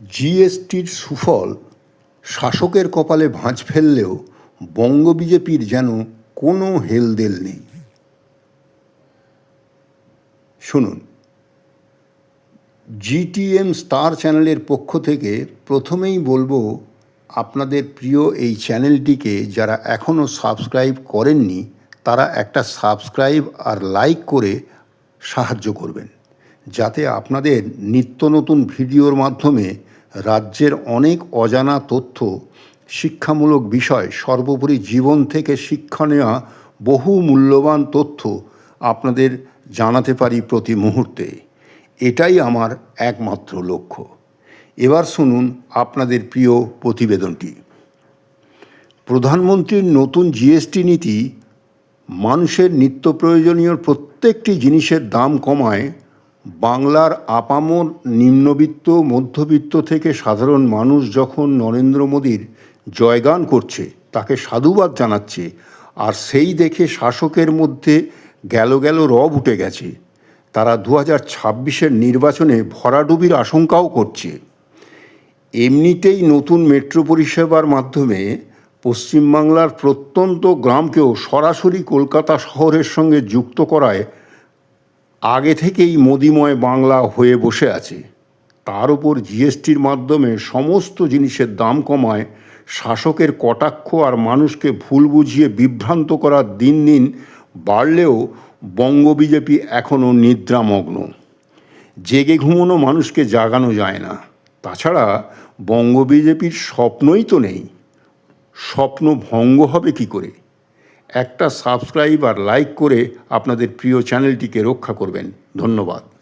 জিএসটির সুফল শাসকের কপালে ভাঁজ ফেললেও বঙ্গ বিজেপির যেন কোনো হেলদেল নেই। শুনুন, জিটিএম স্টার চ্যানেলের পক্ষ থেকে প্রথমেই বলব, আপনাদের প্রিয় এই চ্যানেলটিকে যারা এখনও সাবস্ক্রাইব করেননি, তারা একটা সাবস্ক্রাইব আর লাইক করে সাহায্য করবেন। যাতে আপনাদের নিত্য নতুন ভিডিওর মাধ্যমে রাজ্যের অনেক অজানা তথ্য, শিক্ষামূলক বিষয়, সর্বোপরি জীবন থেকে শিক্ষা নেওয়া বহু মূল্যবান তথ্য আপনাদের জানাতে পারি প্রতি মুহূর্তে। এটাই আমার একমাত্র লক্ষ্য। এবার শুনুন আপনাদের প্রিয় প্রতিবেদনটি। প্রধানমন্ত্রীর নতুন জিএসটি নীতি মানুষের নিত্য প্রয়োজনীয় প্রত্যেকটি জিনিসের দাম কমায় বাংলার আপামর নিম্নবিত্ত, মধ্যবিত্ত থেকে সাধারণ মানুষ যখন নরেন্দ্র মোদীর জয়গান করছে, তাকে সাধুবাদ জানাচ্ছে, আর সেই দেখে শাসকের মধ্যে গেল গেল রব উঠে গেছে। তারা দু হাজার ছাব্বিশের নির্বাচনে ভরাডুবির আশঙ্কাও করছে। এমনিতেই নতুন মেট্রো পরিষেবার মাধ্যমে পশ্চিমবাংলার প্রত্যন্ত গ্রামকেও সরাসরি কলকাতা শহরের সঙ্গে যুক্ত করায় আগে থেকেই মোদিময় বাংলা হয়ে বসে আছে। তার উপর জিএসটির মাধ্যমে সমস্ত জিনিসের দাম কমায়, শাসকের কটাক্ষ আর মানুষকে ভুল বুঝিয়ে বিভ্রান্ত করার দিন দিন বাড়লেও বঙ্গ বিজেপি এখনও নিদ্রামগ্ন। জেগে ঘুমোনো মানুষকে জাগানো যায় না। তাছাড়া বঙ্গ বিজেপির স্বপ্নই তো নেই। স্বপ্ন ভঙ্গ হবে কি করে? একটা সাবস্ক্রাইব আর লাইক করে আপনাদের প্রিয় চ্যানেলটিকে রক্ষা করবেন। ধন্যবাদ।